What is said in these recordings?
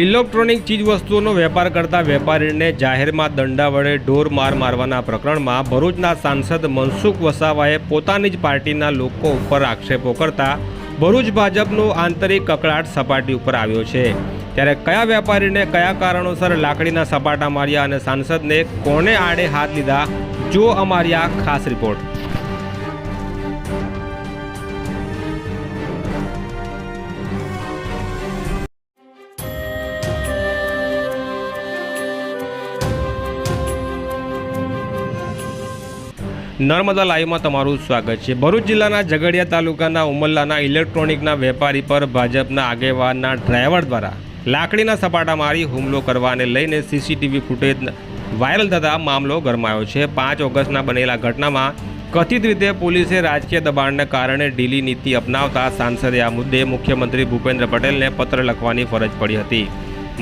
Electronic ચીજવસ્તુઓનો વેપાર કરતા વેપારીને જાહેરમાં દંડા વડે ઢોર માર મારવાના પ્રકરણમાં ભરૂચના સાંસદ મનસુખ વસાવાએ પોતાની જ પાર્ટીના લોકો ઉપર આક્ષેપો કરતા ભરૂચ ભાજપનો આંતરિક કકળાટ સપાટી ઉપર આવ્યો છે. ત્યારે કયા વેપારીને કયા કારણોસર લાકડીના સપાટા માર્યા અને સાંસદને કોણે આડે હાથ લીધા, જો અમારી આ ખાસ રિપોર્ટ. નર્મદા લાઈવમાં તમારું સ્વાગત છે. ભરૂચ જિલ્લાના ઝઘડિયા તાલુકાના ઉમલ્લાના ઇલેક્ટ્રોનિકના વેપારી પર ભાજપના આગેવાનના ડ્રાઈવર દ્વારા લાકડીના સપાટા મારી હુમલો કરવાને લઈને સીસીટીવી ફૂટેજ વાયરલ થતા મામલો ગરમાયો છે. પાંચ ઓગસ્ટના બનેલા ઘટનામાં કથિત રીતે પોલીસે રાજકીય દબાણને કારણે ઢીલી નીતિ અપનાવતા સાંસદે આ મુદ્દે મુખ્યમંત્રી ભૂપેન્દ્ર પટેલને પત્ર લખવાની ફરજ પડી હતી.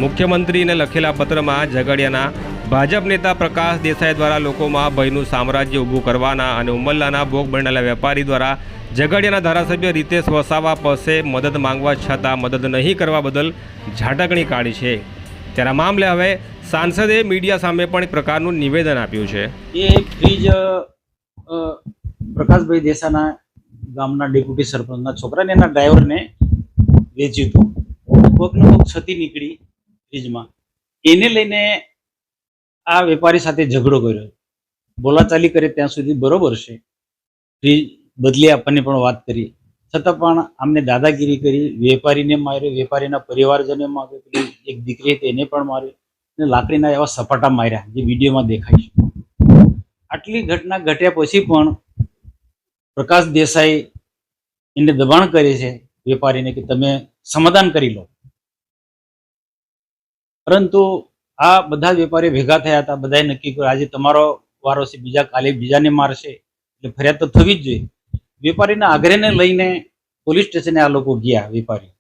મુખ્યમંત્રીને લખેલા પત્રમાં ઝઘડિયાના ભાજપ નેતા પ્રકાશ દેસાઈ દ્વારા લોકોમાં ભયનું સામ્રાજ્ય ઊભું કરવાના અને ઉમલ્લાના ભોગ બનેલા વેપારી દ્વારા ઝઘડિયાના ધારાસભ્ય રીતેશ વસાવા પાસે મદદ માંગવા છતાં મદદ નહીં કરવા બદલ ઝાટકણી કાઢી છે. ત્યારે મામલે હવે સાંસદે મીડિયા સામે પણ એક પ્રકારનું નિવેદન આપ્યું છે. એ ફ્રીજ અ, અ, પ્રકાશભાઈ દેસાના ગામના ડેપ્યુટી સરપંચના છોકરાને એના ડ્રાઈવરને વેચ્યું હતું. કોઈકનું કોઈક ક્ષતિ નીકળી ફ્રીજમાં. એને લઈને આ વેપારી સાથે ઝઘડો કર્યો. બોલાચાલી કરે ત્યાં સુધી બરોબર છે. ફ્રીજ બદલી આપવાની પણ વાત કરી. છતાં પણ આમને દાદાગીરી કરી, વેપારીને માર્યો, વેપારીના પરિવારજને માર્યો એક દીકરી હતી એને પણ માર્યો અને લાકડીના એવા સપાટા માર્યા જે વિડીયોમાં દેખાય છે. આટલી ઘટના ઘટ્યા પછી પણ પ્રકાશ દેસાઈ એને દબાણ કરે છે વેપારીને કે તમે સમાધાન કરી લો. પરંતુ આ બધા વેપારીઓ ભેગા થયા હતા. બધાએ નક્કી કર્યું, આજે તમારો વારો છે, બીજા કાલે બીજાને મારશે. એટલે ફરિયાદ તો થવી જ જોઈએ. વેપારીના આગ્રહને લઈને પોલીસ સ્ટેશને આ લોકો ગયા વેપારી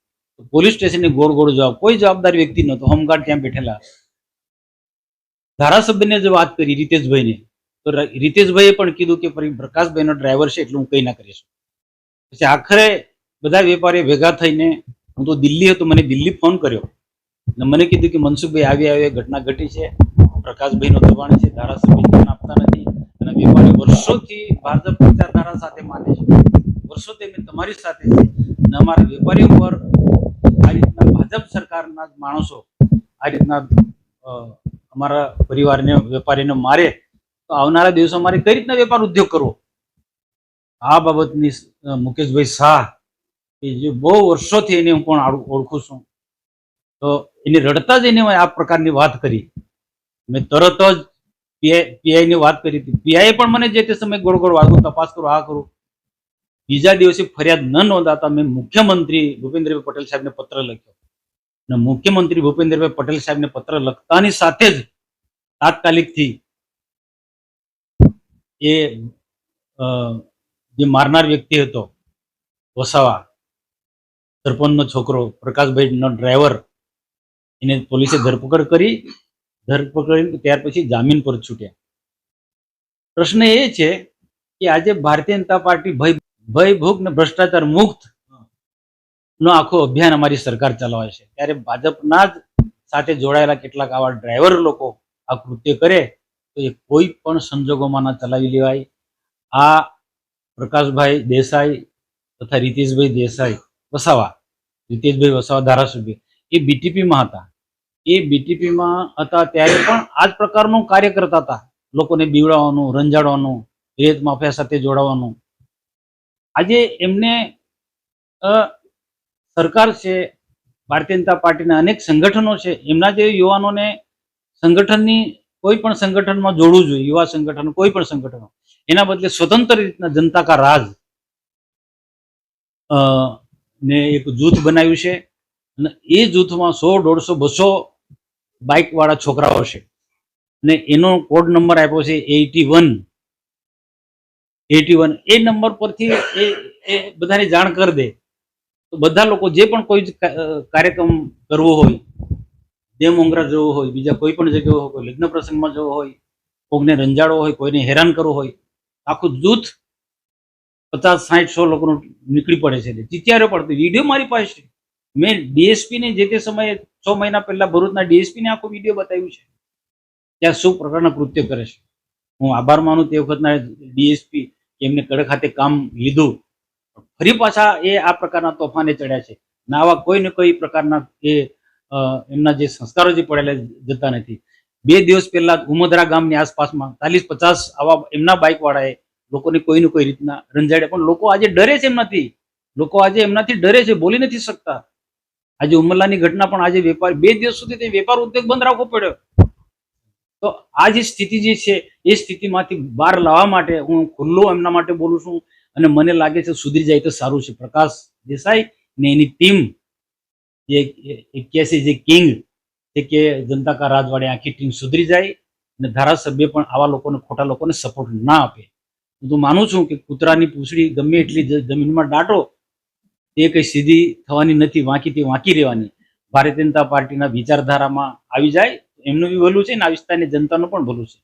પોલીસ સ્ટેશને ગોળ ગોળ જવાબ. કોઈ જવાબદાર વ્યક્તિ નહોતો. હોમગાર્ડ ત્યાં બેઠેલા. ધારાસભ્યને જે વાત કરી, રીતેશભાઈને, તો રીતેશભાઈએ પણ કીધું કે પરી પ્રકાશભાઈનો ડ્રાઈવર છે, એટલે હું કંઈ ના કરીશ પછી આખરે બધા વેપારીઓ ભેગા થઈને, હું તો દિલ્હી હતો, મને દિલ્હી ફોન કર્યો. મને કીધું કે મનસુખભાઈ આવી આવી ઘટના ઘટી છે. પ્રકાશભાઈનો દબાણ છે, ધારાસભ્ય ધ્યાન આપતા નથી અને વેપારી વર્ષોથી ભાજપ વિચારધારા સાથે માને છે. વર્ષોથી અમે તમારી સાથે છે અને અમારા વેપારીઓ પર આ રીતના ભાજપ સરકારના માણસો આ રીતના અમારા પરિવારને, વેપારીને મારે તો આવનારા દિવસો મારે કઈ રીતના વેપાર ઉદ્યોગ કરવો? આ બાબતની મુકેશભાઈ શાહ કે જે બહુ વર્ષોથી એને હું પણ ઓળખું છું. તો એને રડતા જ એને આ પ્રકારની વાત કરી. મેં તરત જ પીઆઈ ની વાત કરી હતી. પીઆઈ પણ મને જે તે સમયે ગોળ ગોળ વાગું તપાસ કરો, આ કરું. બીજા દિવસે ફરિયાદ ન નોંધાતા મેં મુખ્યમંત્રી ભૂપેન્દ્રભાઈ પટેલ સાહેબને પત્ર લખ્યો. અને મુખ્યમંત્રી ભૂપેન્દ્રભાઈ પટેલ સાહેબને પત્ર લખતાની સાથે જ તાત્કાલિકથી એ જે મારનાર વ્યક્તિ હતો, વસાવા, સરપંચનો છોકરો, પ્રકાશભાઈનો ડ્રાઈવર એને પોલીસે ધરપકડ કરી, ધરપકડ ત્યાર પછી જામીન પર છૂટ્યા. પ્રશ્ન એ છે કે આજે ભારતીય જનતા પાર્ટી ભય ભયભૂખ ને ભ્રષ્ટાચાર મુક્ત નો આખો અભિયાન અમારી સરકાર ચલાવે છે. ત્યારે ભાજપના જ સાથે જોડાયેલા કેટલાક આવા ડ્રાઈવર લોકો આ કૃત્ય કરે, તો એ કોઈ પણ સંજોગોમાં ના ચલાવી લેવાય. આ પ્રકાશભાઈ દેસાઈ તથા રીતેશભાઈ દેસાઈ વસાવા, રીતેશભાઈ વસાવા ધારાસભ્ય એ બીટીપીમાં હતા. એ બીટીપીમાં હતા ત્યારે પણ આ જ પ્રકારનું કાર્ય કરતા હતા. લોકોને બીવડાવવાનું, રંજાડવાનું રેત માફિયા સાથે જોડાવાનું. આજે એમને સરકાર છે, ભારતીય જનતા પાર્ટીના અનેક સંગઠનો છે, એમના જે યુવાનોને સંગઠનની કોઈ પણ સંગઠનમાં જોડવું જોઈએ, યુવા સંગઠન, કોઈ પણ સંગઠનો. એના બદલે સ્વતંત્ર રીતના જનતા કા રાજ ને એક જૂથ બનાવ્યું છે. અને એ જૂથમાં સો, દોઢસો, બસો બાઇકવાળા છોકરાઓ છે. અને એનો કોડ નંબર આપ્યો છે એટી વન. એટી વન, એ નંબર પરથી એ એ બધાને જાણ કરી દે. તો બધા લોકો જે પણ કોઈ કાર્યક્રમ કરવો હોય દેવ મોંગરા જવો હોય, બીજા કોઈ પણ જગ્યાએ હોય, કોઈ લગ્ન પ્રસંગમાં જવો હોય, કોઈને રંજાડવો હોય, કોઈને હેરાન કરવો હોય, આખું જૂથ પચાસ સાઠ સો લોકોનું નીકળી પડે છે. ચિત્યારો પડતો. વીડિયો મારી પાસે છે. મેં ડીએસપી ને જે તે સમયે છ મહિના પહેલા ભરૂચના ડીએસપી ને આખો વીડિયો બતાવ્યું છે, ત્યાં શું પ્રકારના કૃત્ય કરે છે. હું આભાર માનું તે વખતના ડીએસપી એમને કડક હાથે કામ લીધું. ફરી પાછા એ આ પ્રકારના તોફાને ચડ્યા છે. ને આવા કોઈ ને કોઈ પ્રકારના એમના જે સંસ્કારો જે પડેલા જતા નથી. બે દિવસ પહેલા ઉમદરા ગામની આસપાસમાં ચાલીસ પચાસ આવા એમના બાઇક વાળાએ લોકોને કોઈ ને કોઈ રીતના રંજાડ્યા. પણ લોકો આજે ડરે છે એમનાથી. લોકો આજે એમનાથી ડરે છે, બોલી નથી શકતા. આજે ઉમરલાની ઘટના પણ આજે વેપાર બે દિવસ સુધી તે વેપાર ઉદ્યોગ બંધ રાખવો પડ્યો. તો આ જે સ્થિતિ જે છે, એ સ્થિતિમાંથી બહાર લાવવા માટે હું ખુલ્લો એમના માટે બોલું છું અને મને લાગે છે સુધરી જાય તો સારું છે. પ્રકાશ દેસાઈ ને એની ટીમ, જે એક્યાસી જે કિંગ છે કે જનતા કા રાજવાડે, આખી ટીમ સુધરી જાય અને ધારાસભ્ય પણ આવા લોકોને, ખોટા લોકોને સપોર્ટ ના આપે. હું તો માનું છું કે કૂતરાની પૂંછડી ગમે એટલી જમીનમાં દાટો તે કઈ સીધી થવાની નથી, વાંકી તે વાંકી રહેવાની. ભારતીય જનતા પાર્ટીના વિચારધારામાં આવી જાય, એમનું બી ભલું છે ને આ વિસ્તારની જનતાનું પણ ભલું છે.